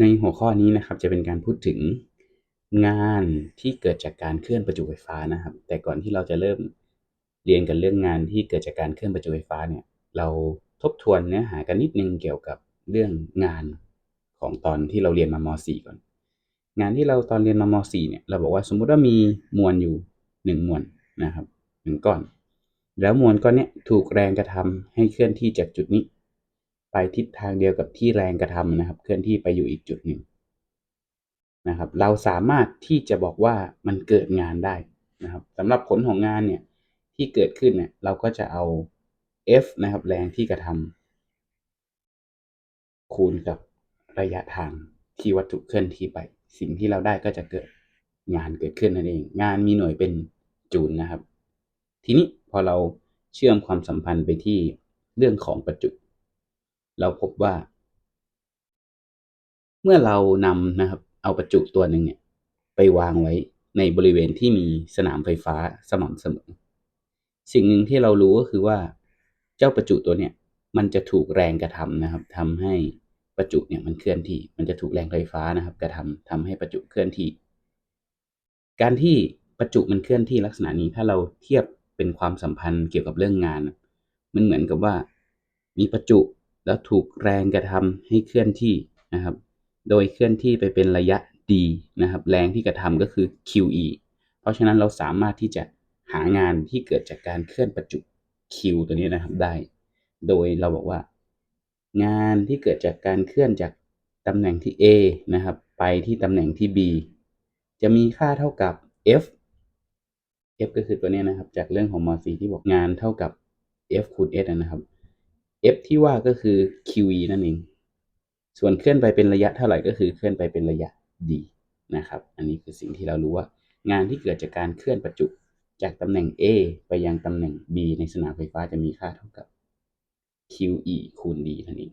ในหัวข้อนี้นะครับจะเป็นการพูดถึงงานที่เกิดจากการเคลื่อนประจุไฟฟ้านะครับ แต่ก่อนที่เราจะเริ่มเรียนกันเรื่องงานที่เกิดจากการเคลื่อนประจุไฟฟ้าเนี่ย เราทบทวนเนื้อหากันนิดนึงเกี่ยวกับเรื่องงานของตอนที่เราเรียนมาม .4 ก่อน งานที่เราตอนเรียนมาม .4 เนี่ยเราบอกว่าสมมุติว่ามีมวลอยู่หนึ่งมวลนะครับหนึ่งก้อน แล้วมวลก้อนเนี้ยถูกแรงกระทำให้เคลื่อนที่จากจุดนี้ ไปทิศทางเดียวกับที่แรงกระทำนะครับ เคลื่อนที่ไปอยู่อีกจุดหนึ่งนะครับ เราสามารถที่จะบอกว่ามันเกิดงานได้นะครับสำหรับผลของงานเนี่ยที่เกิดขึ้นเนี่ยเราก็จะเอา F นะครับ แรงที่กระทำคูณกับระยะทางที่วัตถุเคลื่อนที่ไป สิ่งที่เราได้ก็จะเกิดงานเกิดขึ้นนั่นเอง งานมีหน่วยเป็นจูลนะครับ ทีนี้พอเราเชื่อมความสัมพันธ์ไปที่เรื่องของประจุ เราพบว่า เมื่อเรานำนะครับ เอาประจุตัวหนึ่งเนี่ย ไปวางไว้ในบริเวณที่มีสนามไฟฟ้าสม่ำเสมอ สิ่งหนึ่งที่เรารู้ก็คือว่า เจ้าประจุตัวเนี่ย มันจะถูกแรงกระทำนะครับทำให้ประจุเนี่ยมันเคลื่อนที่ มันจะถูกแรงไฟฟ้านะครับ กระทำทำให้ประจุเคลื่อนที่ การที่ประจุมันเคลื่อนที่ลักษณะนี้ถ้าเราเทียบเป็นความสัมพันธ์เกี่ยวกับเรื่องงาน มันเหมือนกับว่า มีประจุ แล้วถูกแรงกระทำให้เคลื่อนที่นะครับ โดยเคลื่อนที่ไปเป็นระยะ d นะครับ แรงที่กระทำก็คือ QE เพราะฉะนั้นเราสามารถที่จะหางานที่เกิดจากการเคลื่อนประจุ Q ตัวนี้นะครับได้ โดยเราบอกว่า งานที่เกิดจากการเคลื่อนจากตำแหน่งที่ A นะครับ ไปที่ตำแหน่งที่ B จะมีค่าเท่ากับ F F ก็คือตัวนี้นะครับ จากเรื่องของม .4 ที่บอกงานเท่ากับ F คูณ S นะครับ F ที่ว่าก็คือ QE นั่นเอง ส่วนเคลื่อนไปเป็นระยะเท่าไหร่ก็คือเคลื่อนไปเป็นระยะ d นะครับ อันนี้คือสิ่งที่เรารู้ว่างานที่เกิดจากการเคลื่อนประจุจากตำแหน่ง A ไปยังตำแหน่ง B ในสนามไฟฟ้าจะมีค่าเท่ากับ QE คูณ D นั่นเอง